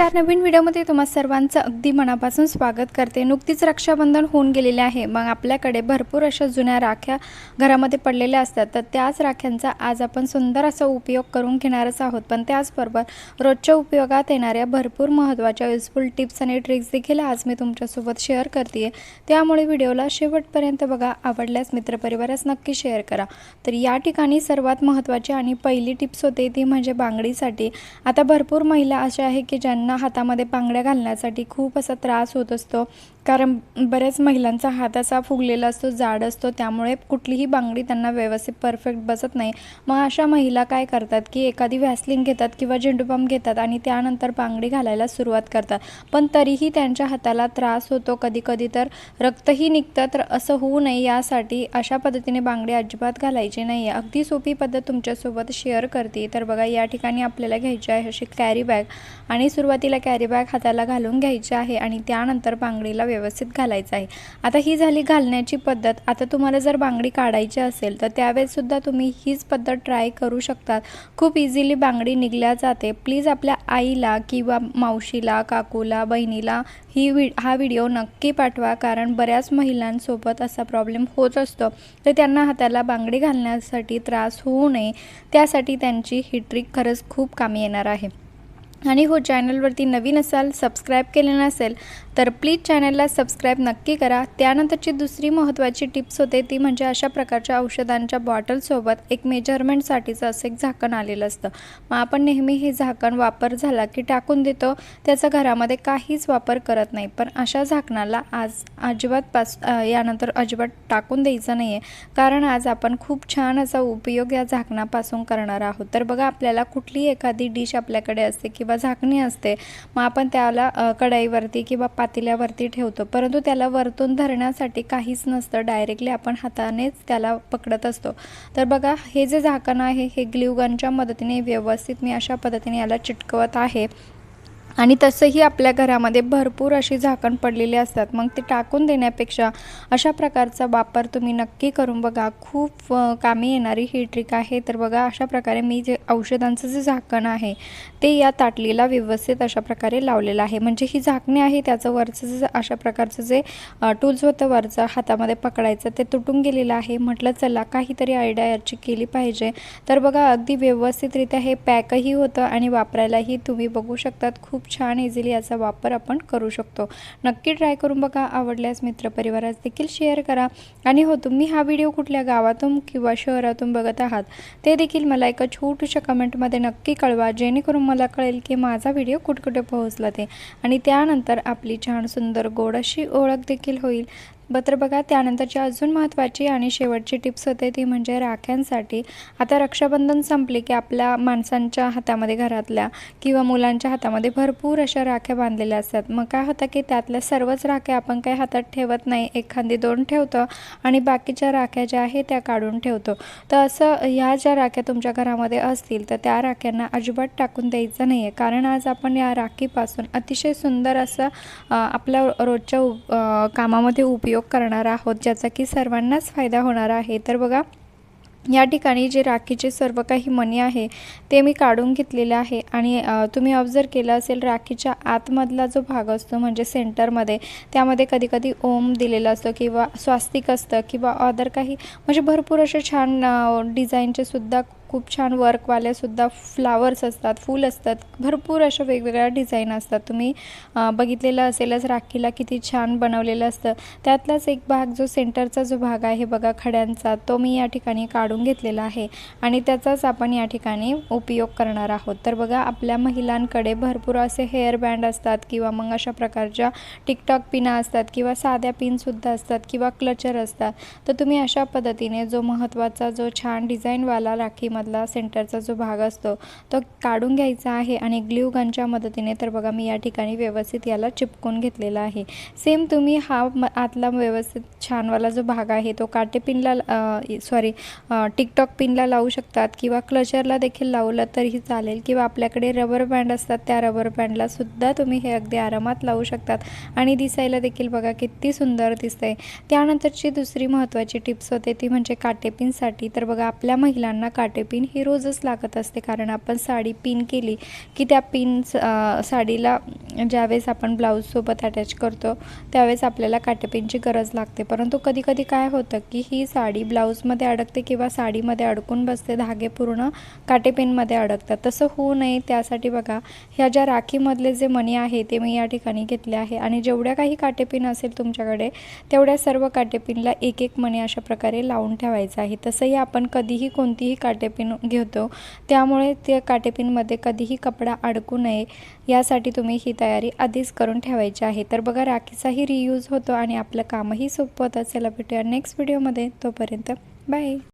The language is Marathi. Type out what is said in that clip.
नमस्कार. नवीन व्हिडिओमध्ये तुम्हा सर्वांचं अगदी मनापासून स्वागत करते. नुकतीच रक्षाबंधन होऊन गेलेले आहे. मग आपल्याकडे भरपूर अशा जुन्या राख्या घरामध्ये पडलेल्या असतात. तर त्याच राख्यांचा आज आपण सुंदर असा उपयोग करून घेणारच आहोत. पण त्याचबरोबर रोजच्या उपयोगात येणाऱ्या भरपूर महत्त्वाच्या युजफुल टिप्स आणि ट्रिक्स देखील आज मी तुमच्यासोबत शेअर करते त्यामुळे व्हिडिओला शेवटपर्यंत बघा. आवडल्यास मित्रपरिवारास नक्की शेअर करा. तर या ठिकाणी सर्वात महत्त्वाची आणि पहिली टिप्स होते ती म्हणजे बांगडीसाठी. आता भरपूर महिला अशा आहे की ज्यांना हातामध्ये पांगड्या घालण्यासाठी खूप असा त्रास होत असतो. कारण बऱ्याच महिलांचा हात असा फुगलेला असतो जाड असतो त्यामुळे कुठलीही बांगडी त्यांना व्यवस्थित परफेक्ट बसत नाही. मग अशा महिला काय करतात की एखादी व्हॅसलिन घेतात किंवा झेंडूपाम घेतात आणि त्यानंतर बांगडी घालायला सुरुवात करतात. पण तरीही त्यांच्या हाताला त्रास होतो कधी कधी तर रक्तही निघतं तर असं होऊ नये यासाठी अशा पद्धतीने बांगडी अजिबात घालायची नाही आहे अगदी सोपी पद्धत तुमच्यासोबत शेअर करते. तर बघा या ठिकाणी आपल्याला घ्यायची आहे अशी कॅरी बॅग आणि सुरुवातीला कॅरी बॅग हाताला घालून घ्यायची आहे आणि त्यानंतर बांगडीला व्यवस्थित घालायचं आहे. आता ही झाली घालण्याची पद्धत. आता तुम्हाला जर बांगडी काढायची असेल तर त्यावेळेसुद्धा तुम्ही हीच पद्धत ट्राय करू शकतात. खूप इझिली बांगडी निघल्या जाते. प्लीज आपल्या आईला किंवा मावशीला काकूला बहिणीला ही वि हा व्हिडिओ नक्की पाठवा कारण बऱ्याच महिलांसोबत असा प्रॉब्लेम होत असतो. तर त्यांना हाताला बांगडी घालण्यासाठी त्रास होऊ नये. त्यासाठी त्यांची ही ट्रिक खरंच खूप कामी येणार आहे. आणि हो चॅनलवरती नवीन असाल सबस्क्राईब केले नसेल तर प्लीज चॅनलला सबस्क्राईब नक्की करा. त्यानंतरची दुसरी महत्त्वाची टिप्स होते ती म्हणजे अशा प्रकारच्या औषधांच्या बॉटलसोबत एक मेजरमेंटसाठीचं असं एक झाकण आलेलं असतं. मग आपण नेहमी हे झाकण वापर झाला की टाकून देतो त्याचा घरामध्ये काहीच वापर करत नाही. पण अशा झाकणाला आज अजिबात पास यानंतर अजिबात टाकून द्यायचं नाही आहे कारण आज आपण खूप छान असा उपयोग या झाकणापासून करणार आहोत. तर बघा आपल्याला कुठलीही एखादी डिश आपल्याकडे असते किंवा झाकणी असते मग आपण त्याला कढाईवरती कढईवरती किंवा पातेल्यावरती ठेवतो. परंतु त्याला वरतून धरण्यासाठी काहीच नसतं. डायरेक्टली आपण हातानेच त्याला पकडत असतो. तर बघा हे जे झाकण आहे हे ग्ल्यूगनच्या मदतीने व्यवस्थित मी अशा पद्धतीने याला चिटकवत आहे. आणि तसंही आपल्या घरामध्ये भरपूर अशी झाकण पडलेली असतात. मग ते टाकून देण्यापेक्षा अशा प्रकारचा वापर तुम्ही नक्की करून बघा. खूप कामी येणारी ही ट्रिक आहे. तर बघा अशा प्रकारे मी जे औषधांचं जे झाकण आहे ते या ताटलीला व्यवस्थित अशा प्रकारे लावलेलं आहे. म्हणजे ही झाकणे आहे त्याचं वरचं जे अशा प्रकारचं जे टूल्स होतं वरचं हातामध्ये पकडायचं ते तुटून गेलेलं आहे. म्हटलं चला काहीतरी आयडिया याची केली पाहिजे. तर बघा अगदी व्यवस्थितरित्या हे पॅकही होतं आणि वापरायलाही तुम्ही बघू शकतात. खूप छान इझिली याचा वापर आपण करू शकतो. नक्की ट्राय करून बघा. आवडल्यास मित्रपरिवारास देखील शेअर करा. आणि हो तुम्ही हा व्हिडिओ कुठल्या गावातून किंवा शहरातून बघत आहात ते देखील मला एका छोटूशा कमेंटमध्ये नक्की कळवा. जेणेकरून मला कळेल की माझा व्हिडिओ कुठकुठे पोहोचला ते. आणि त्यानंतर आपली छान सुंदर गोड अशी ओळख देखील होईल. ब तर बघा त्यानंतरची अजून महत्त्वाची आणि शेवटची टिप्स होते ती म्हणजे राख्यांसाठी. आता रक्षाबंधन संपले की आपल्या माणसांच्या हातामध्ये घरातल्या किंवा मुलांच्या हातामध्ये भरपूर अशा राख्या बांधलेल्या असतात. मग काय होतं की त्यातल्या सर्वच राख्या आपण काही हातात ठेवत नाही. एखादी दोन ठेवतो आणि बाकीच्या राख्या ज्या आहेत त्या काढून ठेवतो. तर असं ह्या ज्या राख्या तुमच्या घरामध्ये असतील तर त्या राख्यांना अजिबात टाकून द्यायचं नाही आहे कारण आज आपण या राखीपासून अतिशय सुंदर असं आपल्या रोजच्या उप कामामध्ये उपयोग करणार आहोत ज्याचा की सर्वांनाच फायदा होणार आहे. तर बघा या ठिकाणी जे राखीचे सर्व काही मनी आहे ते मी काढून घेतलेले आहे. आणि तुम्ही ऑब्झर्व केलं असेल राखीच्या आतमधला जो भाग असतो म्हणजे सेंटरमध्ये त्यामध्ये कधी कधी ओम दिलेलं असतं किंवा स्वास्तिक असतं किंवा अदर काही म्हणजे भरपूर असे छान डिझाईनचे सुद्धा खूप छान वर्कवाल्यासुद्धा फ्लावर्स असतात फूल असतात. भरपूर अशा वेगवेगळ्या डिझाईन असतात. तुम्ही बघितलेलं असेलच राखीला किती छान बनवलेलं असतं. त्यातलाच एक भाग जो सेंटरचा जो भाग आहे बघा खड्यांचा तो मी या ठिकाणी काढून घेतलेला आहे. आणि त्याचाच आपण या ठिकाणी उपयोग करणार आहोत. तर बघा आपल्या महिलांकडे भरपूर असे हेअर बँड असतात किंवा मग अशा प्रकारच्या टिकटॉक पिना असतात किंवा साध्या पिनसुद्धा असतात किंवा क्लचर असतात. तर तुम्ही अशा पद्धतीने जो महत्त्वाचा जो छान डिझाईनवाला मधला सेंटरचा जो भाग असतो तो काढून घ्यायचा आहे आणि ग्ल्यू गनच्या मदतीने तर बघा मी या ठिकाणी व्यवस्थित याला चिपकून घेतलेला आहे. सेम तुम्ही हा म आतला व्यवस्थित छानवाला जो भाग आहे तो काटे पिनला सॉरी टिकटॉक पिनला लावू शकतात किंवा क्लचरला देखील लावलं तरीही चालेल किंवा आपल्याकडे रबर बँड असतात त्या रबर बँडला सुद्धा तुम्ही हे अगदी आरामात लावू शकतात. आणि दिसायला देखील बघा किती सुंदर दिसतंय. त्यानंतरची दुसरी महत्त्वाची टिप्स होते ती म्हणजे काटेपिनसाठी तर बघा आपल्या महिलांना काटेपिन पिन ही रोजच लागत असते. कारण आपण साडी पिन केली की त्या पिन साडीला ज्यावेळेस आपण ब्लाऊजसोबत अटॅच करतो त्यावेळेस आपल्याला काटेपिनची गरज लागते. परंतु कधी कधी काय होतं की ही साडी ब्लाऊजमध्ये अडकते किंवा साडीमध्ये अडकून बसते धागे पूर्ण काटेपिनमध्ये अडकतात. तसं होऊ नये. त्यासाठी बघा ह्या ज्या राखीमधले जे मणी आहे ते मी या ठिकाणी घेतले आहे. आणि जेवढ्या काही काटेपिन असेल तुमच्याकडे तेवढ्या सर्व काटेपिनला एक एक मणी अशा प्रकारे लावून ठेवायचं आहे. तसंही आपण कधीही कोणतीही काटेपिन घेतो. त्यामुळे त्या काटेपिनमध्ये कधीही कपडा अडकू नये यासाठी तुम्ही ही तयारी आधीच करून ठेवायची आहे. तर बघा राखीचाही रियूज होतो आणि आपलं कामही सोपं होतं. चला भेटूया नेक्स्ट व्हिडिओमध्ये तोपर्यंत बाय